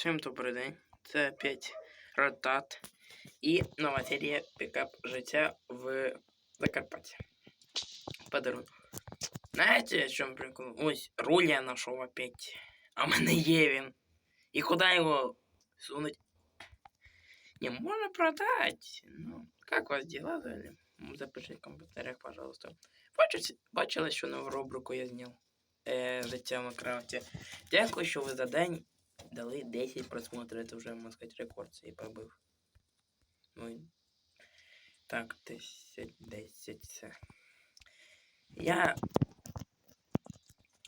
Всім добрий день. Це опять Ротат і нова серія пікап життя в Закарпатті. Подарунок. Знаєте, в чому прикол? Ось руль я знайшов опять. А в мене є він. І куди його сунуть? Не можна продати. Ну, як у вас дела взагалі? М, Запишіть в коментарях, пожалуйста. Бачите, бачили, що нову рубрику я зняв. Е, життя в Майнкрафті. Дякую, що ви за день дали 10 просмотрів. Це вже, можна сказати, рекорд цей побив. Ну, так, 10, 10, це. Я...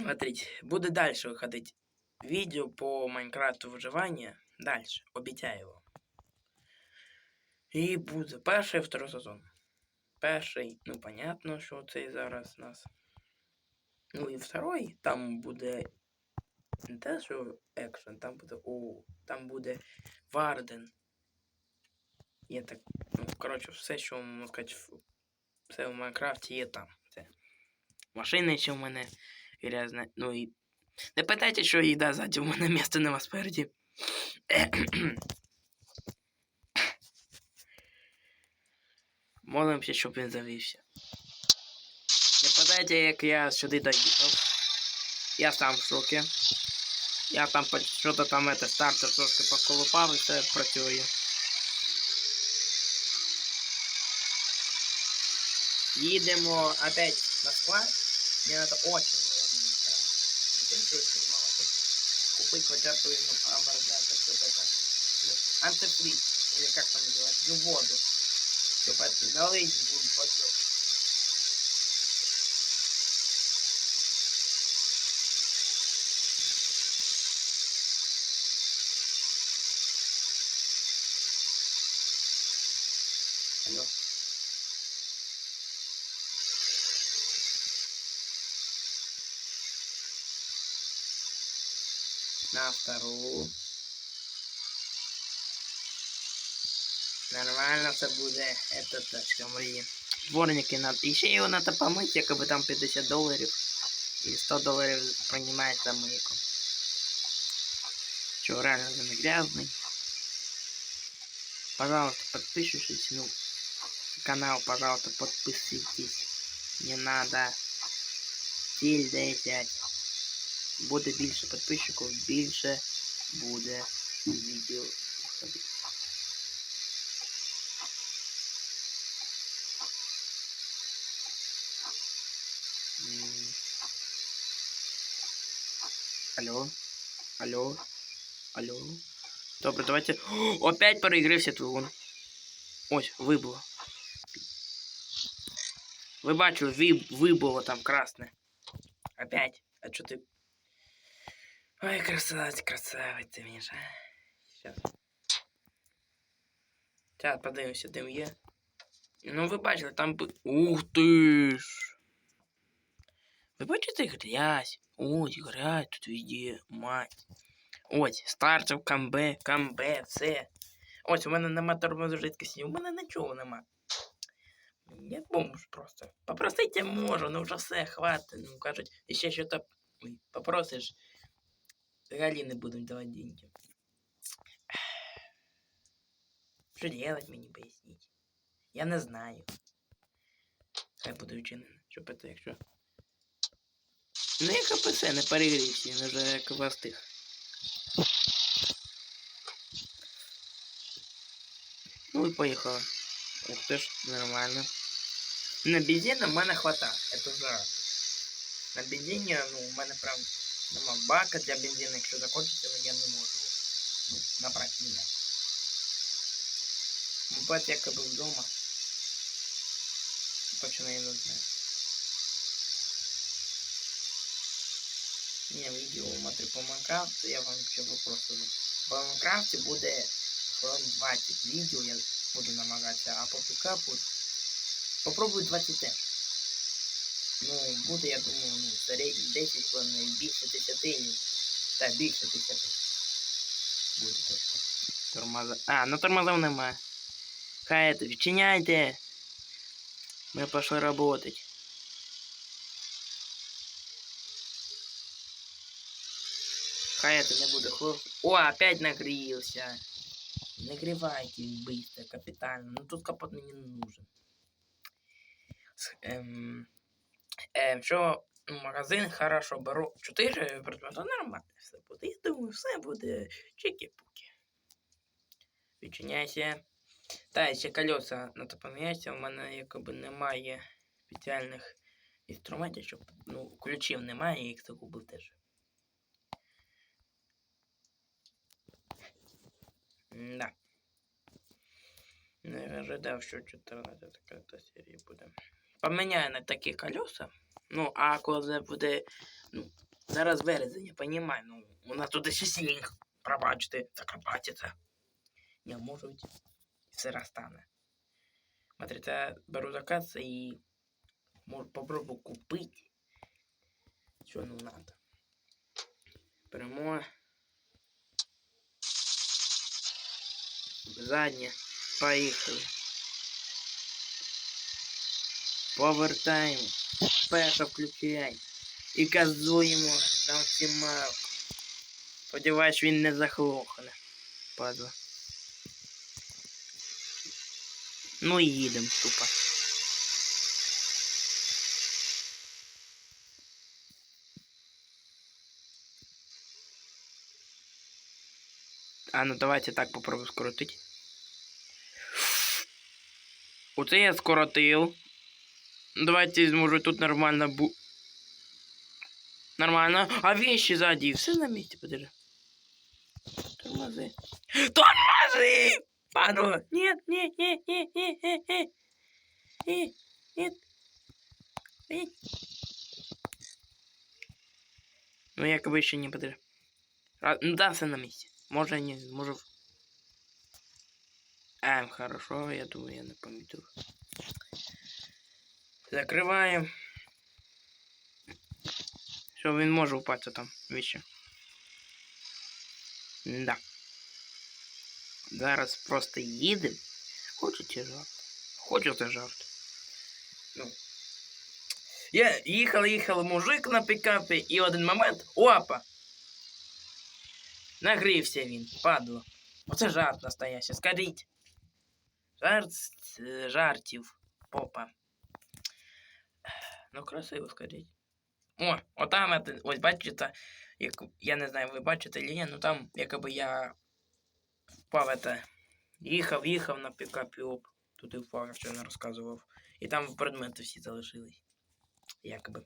Смотрите, буду дальше выходить видео по Майнкрафту выживания. Дальше, обещаю вам. І буде перший второй сезон. Перший, ну понятно, що цей зараз у нас. Ну і второй, там буде не те, що екшен, там буде. О, там буде Варден. Є так. Ну, коротше, все, що можна сказати, в- все в Майнкрафті є там. Це. Машини ще в мене грязна. Ну і. Не питайте, що їда ззаді, у мене місця нема спереді. Молимося, щоб він завівся. Не питайте, як я сюди доїхав. Я сам в шокі. Я там по- що-то там это, стартер трошки поколупав і все працює. Їдемо опять на склад. Мне надо очень много. прям, Не то, что очень много. тут Купить хотя бы ну, амортизатор, чтобы это, ну, антифриз, или как там называется, ну, воду. Чтобы это налить в бачок. На вторую. Нормально все буде. Это тачка мрії. Дворники надо. І ще його надо помыть, якби там 50 доларів. І 100 доларів приймаєш за мийку. Че, реально він грязний. Пожалуйста, подпишитесь, ну, канал, пожалуйста, подписывайтесь. Не надо тіль 10. Буде більше підписчиків, більше буде відео виходити. М. Алло? Алло? Алло? Добре, давайте. О, опять переігрився двигун. Ось, вибуло. Ви бачу, виб, вибуло там красне. Опять. А чо ти. Ой, красавець, красавець ти Міша. Сейчас. Зараз подивимося, дим є. Ну, ви бачили, там. Ух ти ж! Ви бачите грязь? Ось, грязь тут везде, мать. Ось, стартер, камбе, камбе, все. Ось, у мене нема тормозжидкості, у мене нічого нема. Я бомж просто. Попросити можу, ну вже все, хватить. Ну, кажуть, ще що то Ой, попросиш. Взагалі не будемо давати деньги. Що делать мені поясніть? Я не знаю. Хай буде вчинено, щоб це якщо. Ну як АПС не перегрівся, він вже як вастиг. Ну і поїхали. Ух ти ж, нормально. На бензина в мене хватає, це вже радує. На бензині, ну, у мене прям нема бака для бензину, якщо закончиться, ну, я не можу ну, набрати ніяк. Мопед якоби вдома. Починає не знаю. Ні, відео матри по Майнкрафту, я вам ще попрошу. По Майнкрафті буде хвилин 20 відео, я буду намагатися, а по пікапу попробую 20 теж. Ну, буде, я думаю, ну, середньо 10 хвилин і більше 10, ні. Та більше 10. Буде точно. Тормоза. А, ну тормозов немає. Хай это, відчиняйте. Ми пошли работать. Хай это не буде хлоп. О, опять нагрелся. Нагревайте быстро, капитально. Ну тут капот мне не нужен. С- Ем, ем, що ну, магазин хорошо беру. Чотири предмети нормально все буде. Я думаю, все буде чики-пуки. Відчиняйся. Та, ще колеса на то. У мене якби немає спеціальних інструментів, щоб. Ну, ключів немає, я їх загубив теж. Да. Не ожидав, що 14 така серія буде. Поміняю на такі колеса. Ну, а коли буде. Ну, зараз березень, я понімаю. Ну, у нас тут ще сніг. Пробачте, закарпатиться. Не можуть. Все розтане. Смотрите, я беру заказ і можу попробую купити. Що ну надо. Беремо. Заднє. Поїхали. Повертаємо. Перша включай. І газуємо на максималку. Сподіваюсь, він не захлохне. Падла. Ну і їдемо тупо. А ну давайте так попробую скоротить. Оце я скоротив. Давайте може тут нормально бу. Нормально. А вещи сзади. Все на месте, подожди. Тормози. Тормози! Падла! Нет, нет, нет, нет, нет, нет, нет. Нет, нет. Ну, якобы еще не подожди. А, ну да, все на месте. Може не, може. в- Ем, хорошо, я думаю, я помітив. Закриваємо. Що він може впасти там вище. Да. Зараз просто їдемо. Хочете жарт? Хочете жарт? Ну. Я їхав, їхав мужик на пікапі і в один момент. Опа! Нагрівся він, падло. Оце жарт настоящий. Скажіть. Жарт з е, жартів. Попа. Ну, красиво, скажіть. О, отам, ось бачите, як, я не знаю, ви бачите чи ні, ну там, якби я впав, это, їхав, їхав на пікапі, оп, туди впав, що не розказував. І там предмети всі залишились. Якби.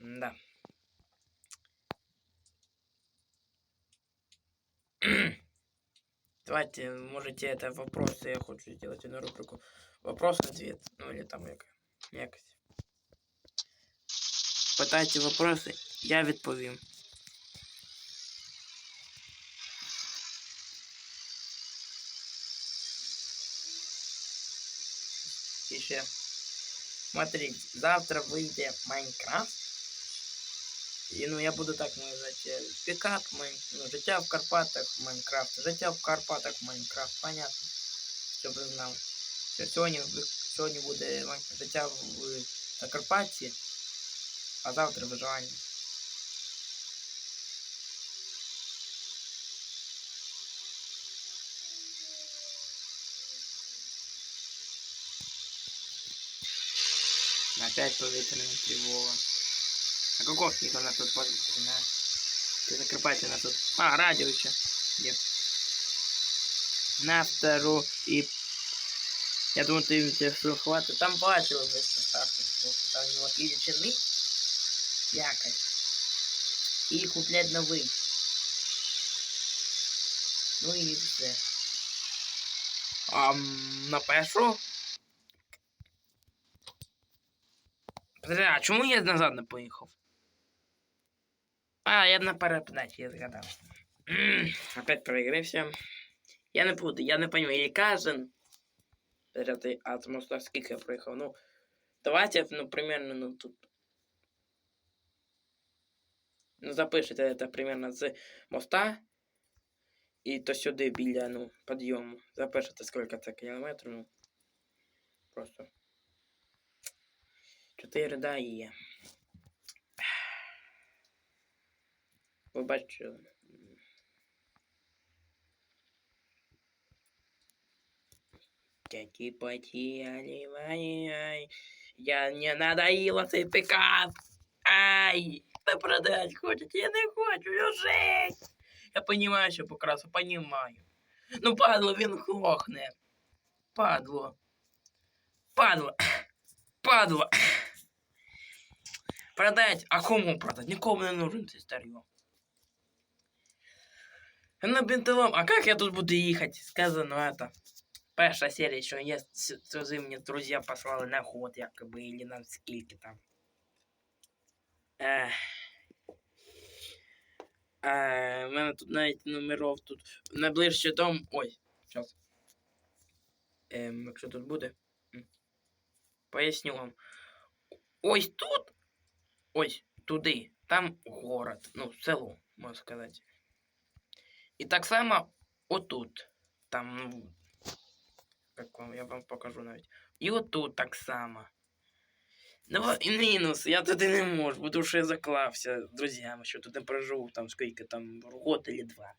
Да. Давайте, можете это вопросы, я хочу сделать одну рубрику. Вопрос-ответ. Ну или там як, якось. Питайте вопроси, я відповім. І ще. Смотрите, завтра вийде Майнкрафт. І ну я буду так називати пікап, Майн... ну, життя в Карпатах Майнкрафт. Життя в Карпатах Майнкрафт, понятно. Щоб ви знали. Що сьогодні, ви- сьогодні буде Майн- життя в Закарпатті, а завтра виживання. Опять повітряна тривога. А кокошник у нас тут повітряна. Ты закрывайте нас тут. А, радио еще. Где? На вторую и... Я думаю, ты тебе все хватит. Там бачила весь поставки. Там у него или чини. Якось. І куплять новий. Ну і все. А на першу? Подожди, а чому я назад не поїхав? А, я на перепнать, я згадав. М, Опять проігрився. Я не буду, я не пойму, или кожен. Подожди, а з моста скільки я проїхав? Ну, давайте, ну, примерно, ну, тут. Ну, запишите це примерно з моста. І то сюди біля, ну, підйому. Запишете, скільки це кілометрів, ну. Просто. передає. Побачили. Таки потеряли, ай, я не надоело цей пикап. Ай, да продать хочет, я не хочу, я жесть. Я понимаю, що покрасу, понимаю. Ну, падло, він хлохне. Падло. Падло. Падло. Продать. А кому продать? Нікому не нужен цей старье. На бентелом. А как я тут буду ехать? Сказано это. Перша серія, що є це мені друзі послали на ход, якоби, или на скільки там. Ех. Е, у мене тут навіть номеров тут найближче дом. Ой, зараз. Ем, якщо тут буде. М. Поясню вам. Ось тут. Ось туди. Там город. Ну, село, можна сказати. І так само отут. Там, ну. Як вам, я вам покажу навіть. І отут так само. Ну, і мінус, я туди не можу, бо тому що я заклався з друзями, що тут не прожив там скільки там год или два.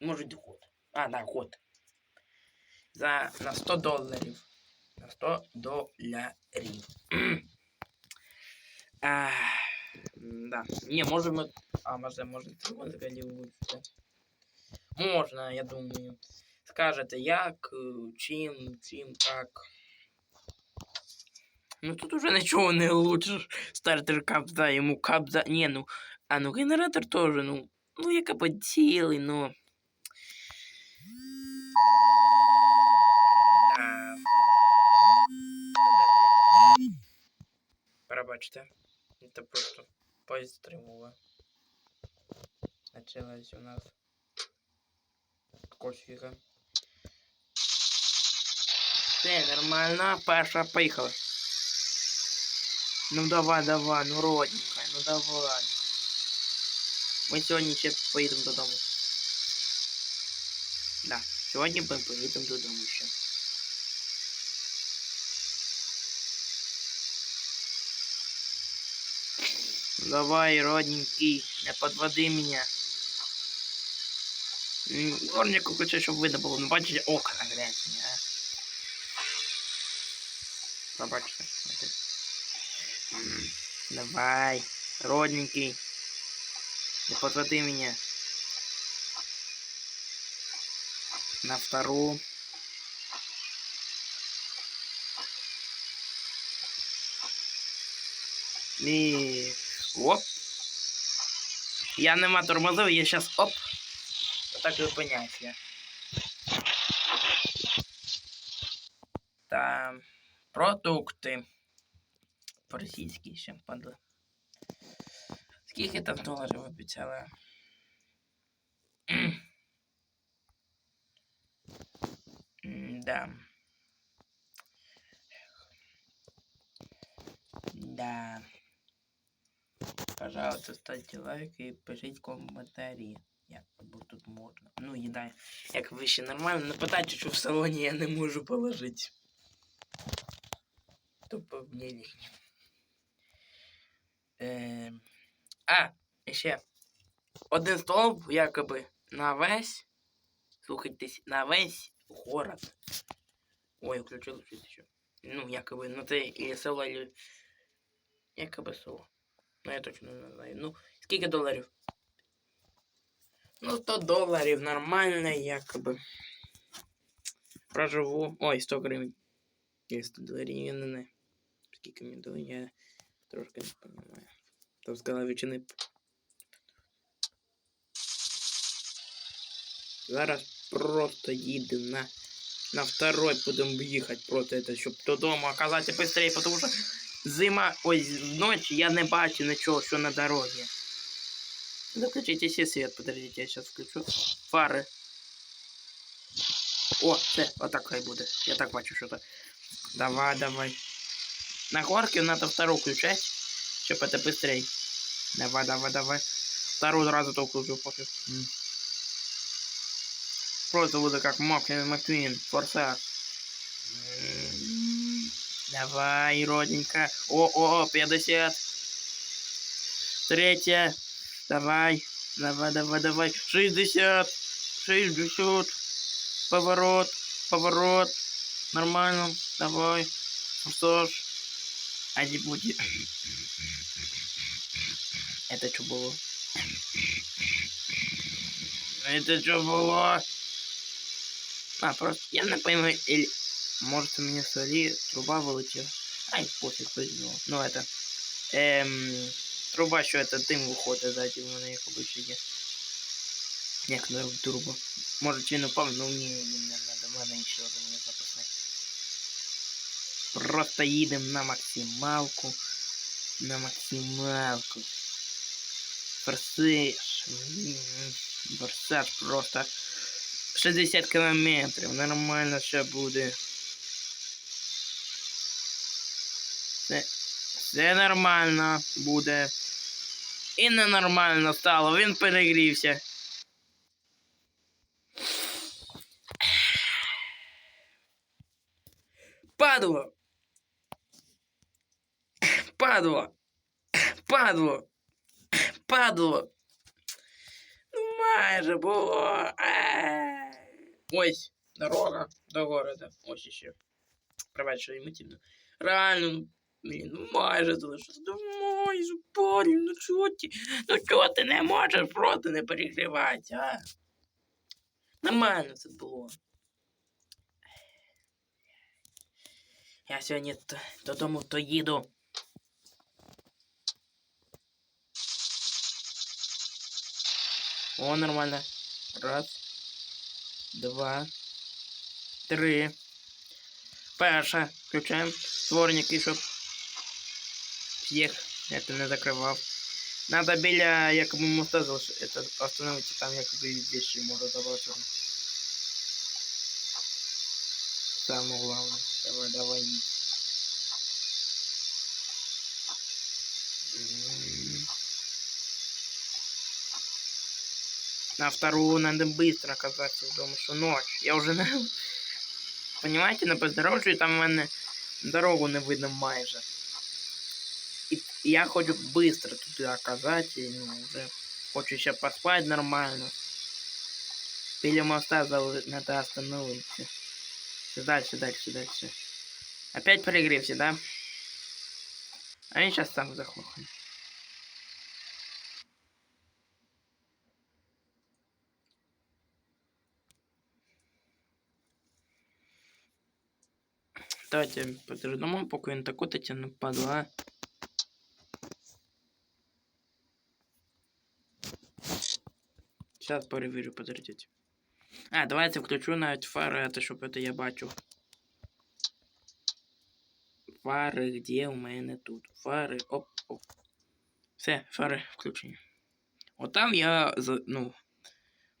Може год. А, да, год. За на 100 доларів. На 100 доларів. а, да. Не, може ми... А, може, може, це взагалі влучити. Можна, я думаю. Скажете, як, е, чим, чим, як. Ну тут уже нічого не улучшиш. Стартер капза, йому капза. Ні, ну. А ну генератор теж, ну. Ну, яка би цілий, ну. Да. Пробачте. Это просто поезд стримова. Началась у нас кофіга. Все нормально, перша поїхала. Ну давай, давай, ну родненька, ну давай. Ми сьогодні ще поїдемо додому. Да, сьогодні ми поїдемо додому ще. Ну, Давай, родненький, не подводи мене. Горнику хочу, щоб видно. Ну бачите, окна грязні, а. Побачите. Давай, родненький. Не подводи меня. На вторую. И оп. Я нема тормозов, я сейчас оп. так зупинявся. Та продукти. Російські шимпанзе. Скільки там доларів обіцяли? да. Да. Пожалуйста, ставьте лайки и пишите комментарии. Як бо тут можна. Ну, їда. Як ви ще нормально, не питайте, що в салоні я не можу положити. Тупо мені лінь. Е, а, ще один столб, якоби на весь. Слухайтесь, на весь город. Ой, включил чуть еще. Ну, якобы, ну це і село, или... Якоби село. Ну, я точно не знаю. Ну, скільки доларів? Ну, 100 доларів, нормально, якоби. Проживу. Ой, 100 гривень. Є 100 доларів, не, не, не. Скільки мені дали, я трошки не понимаю. Там сказала ветчини. Зараз просто їдемо на, на второй, будемо їхати просто это, щоб додому оказатися быстрее, тому що зима, ой, ночі я не бачу нічого, що на дорогі. Выключите все свет, подождите, я сейчас включу. Фари. О, все, отак хай буде. Я так бачу, що то. Давай, давай. На горке надо вторую включать, чтобы это быстрее. Давай, давай, давай. Вторую сразу только уже пофиг. Просто буду как Маквин Маквин, форсаж. Давай, родненько. О, о, 50. Третья. Давай. Давай, давай, давай. 60. 60. Поворот. Поворот. Нормально. Давай. Ну что ж. А не будет. Это что было? Это что было? А, просто я не пойму, или... Может у меня свои труба вылетела. Ай, пофиг, повезло. Ну это... Эм... Труба, що это дим виходить ззаді, в мене як обично є. Як на трубу. Може чи не упав, ну ні, ні, не надо, в мене ще один не запасний. Просто їдемо на максималку. На максималку. Форсаж. М, Форсаж просто 60 кілометрів. Нормально ще буде. Все, все нормально буде. І ненормально стало, він перегрівся. Падло! Падло! Падло! Падло! Ну майже було. Ай. Ось дорога до города. Ось іще. Пробач, що емоційно. Реально, ну, блін, ну майже залишилось. Ну майже, ну чого ти? Ну чого ти не можеш просто не перегрівати, а? Нормально це було. Я сьогодні додому то їду. О, нормально. Раз. Два. Три. Перше. Включаємо. Дворники, щоб всіх это не закривав. Надо біля якоби моста залиш... это, остановити, там якоби вещи можу забрати. Самое главное. Давай, давай. М. На вторую надо быстро оказаться дома, что ночь. Я уже на... Понимаете, на бездорожжі там в мене дорогу не видно майже. І я хочу быстро туди оказати, і, ну, вже хочу ще поспати нормально. Біля моста зал- надо остановиться. Все дальше, дальше, дальше. Опять перегревся, да? А він сейчас сам захлопнет. Давайте подождемо, поки він так от не падла. Сейчас перевірю, подождите. А, давайте включу навіть фари, это щоб это я бачу. Фари, где у мене тут? Фари, оп, оп. Все, фари включені. От там я, за- ну,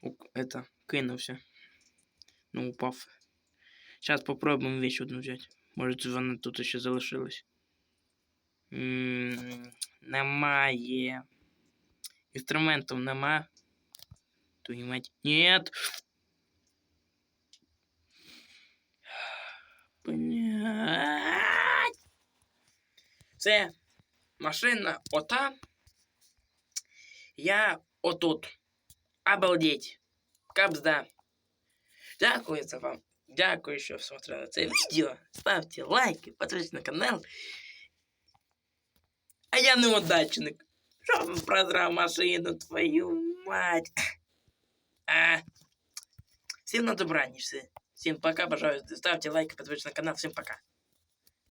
у- это, кинувся. Ну, упав. Сейчас попробуем вещь одну взять. Може, вона тут ще залишилась. М, Немає. Інструментів нема. Твою мать. Нет. Блять. Це машина ота. Я отут. Обалдеть. Кабзда. Дякую за вам. Дякую, що смотрели це відео. Ставте лайки, підписуйтесь на канал. А я неудачник. Що прозрав машину, твою мать. А. Всем на добраніч. Всем пока, пожалуйста. Ставьте лайки, подписывайтесь на канал. Всем пока.